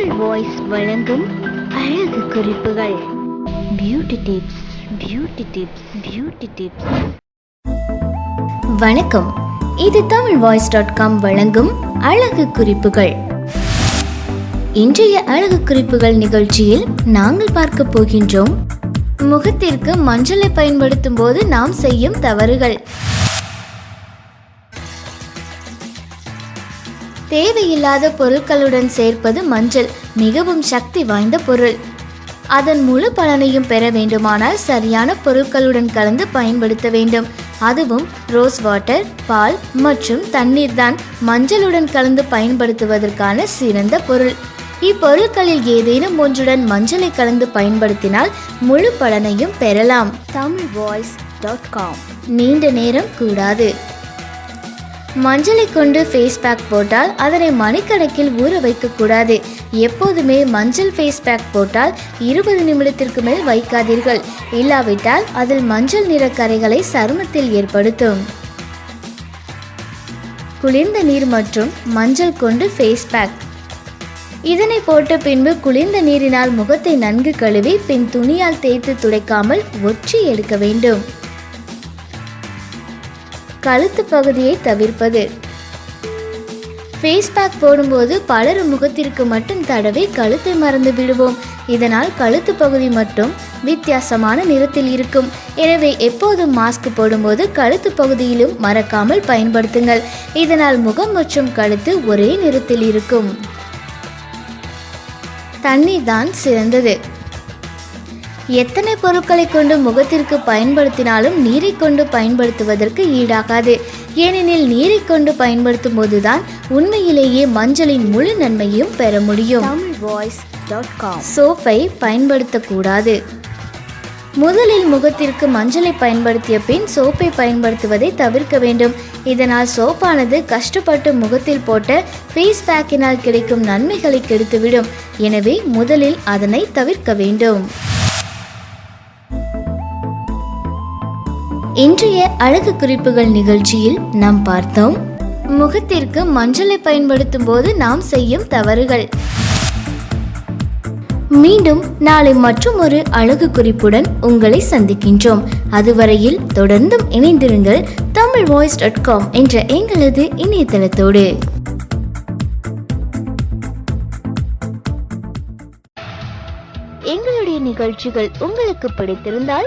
Tamil voice வழங்கும் அழகு குறிப்புகள். Beauty tips beauty tips beauty tips வணக்கம். இது தமிழ் வாய்ஸ் டாட் காம் வழங்கும் அழகு குறிப்புகள். இன்றைய அழகு குறிப்புகள் நிகழ்ச்சியில் நாங்கள் பார்க்க போகின்றோம். முகத்திற்கு மஞ்சளை பயன்படுத்தும் போது நாம் செய்யும் தவறுகள். தேவையில்லாத பொருட்களுடன் சேர்ப்பது மஞ்சள் மிகவும் சக்தி வாய்ந்த பொருள். அதன் முழு பலனையும் பெற வேண்டுமானால் சரியான பொருட்களுடன் கலந்து பயன்படுத்த வேண்டும். அதுவும் ரோஸ் வாட்டர் பால் மற்றும் தண்ணீர் தான் மஞ்சளுடன் கலந்து பயன்படுத்துவதற்கான சிறந்த பொருள். இப்பொருட்களில் ஏதேனும் ஒன்றுடன் மஞ்சளை கலந்து பயன்படுத்தினால் முழு பலனையும் பெறலாம். Tamil voice dot com. நீண்ட நேரம் கூடாது. மஞ்சளை கொண்டு ஃபேஸ் பேக் போட்டால் அதனை மணிக்கணக்கில் ஊற வைக்கக்கூடாது எப்போதுமே மஞ்சள் ஃபேஸ் பேக் போட்டால் இருபது நிமிடத்திற்கு மேல் வைக்காதீர்கள். இல்லாவிட்டால் அதில் மஞ்சள் நிற கரைகளை சருமத்தில் ஏற்படுத்தும். குளிர்ந்த நீர் மற்றும் மஞ்சள் கொண்டு ஃபேஸ் பேக் இதனை போட்ட பின்பு குளிர்ந்த நீரினால் முகத்தை நன்கு கழுவி பின் துணியால் தேய்த்து துடைக்காமல் ஒற்றி எடுக்க வேண்டும். கழுத்து பகுதியை தவிர்ப்பது. ஃபேஸ் பேக் போடும்போது பலர் முகத்திற்கு மட்டும் தடவி கழுத்தை மறந்து விடுவோம். இதனால் கழுத்து பகுதி மட்டும் வித்தியாசமான நிறத்தில் இருக்கும். எனவே எப்போதும் மாஸ்க் போடும்போது கழுத்து பகுதியிலும் மறக்காமல் பயன்படுத்துங்கள். இதனால் முகம் மற்றும் கழுத்து ஒரே நிறத்தில் இருக்கும். தண்ணீர் தான் சிறந்தது. எத்தனை பொருட்களை கொண்டு முகத்திற்கு பயன்படுத்தினாலும் நீரை கொண்டு பயன்படுத்துவதற்கு ஈடாகாது. ஏனெனில் நீரை கொண்டு பயன்படுத்தும் போதுதான் உண்மையிலேயே மஞ்சளின் முழு நன்மையும் பெற முடியும். சோப்பை பயன்படுத்தக்கூடாது. முதலில் முகத்திற்கு மஞ்சளை பயன்படுத்திய பின் சோப்பை பயன்படுத்துவதை தவிர்க்க வேண்டும். இதனால் சோப்பானது கஷ்டப்பட்டு முகத்தில் போட்ட ஃபேஸ் பேக்கினால் கிடைக்கும் நன்மைகளை கெடுத்துவிடும். எனவே முதலில் அதனை தவிர்க்க வேண்டும். இன்றைய அழகு குறிப்புகள் நிகழ்ச்சியில் நாம் பார்த்தோம். முகத்திற்கு மஞ்சளை பயன்படுத்தும் போது நாம் செய்யும் தவறுகள். மீண்டும் நாளை மற்றும் ஒரு அழகு குறிப்புடன் உங்களை சந்திக்கின்றோம். அதுவரையில் தொடர்ந்தும் இணைந்திருங்கள் தமிழ் வாய்ஸ் டாட் காம் என்ற எங்களது இணையதளத்தோடு. எங்களுடைய நிகழ்ச்சிகள் உங்களுக்கு பிடித்திருந்தால்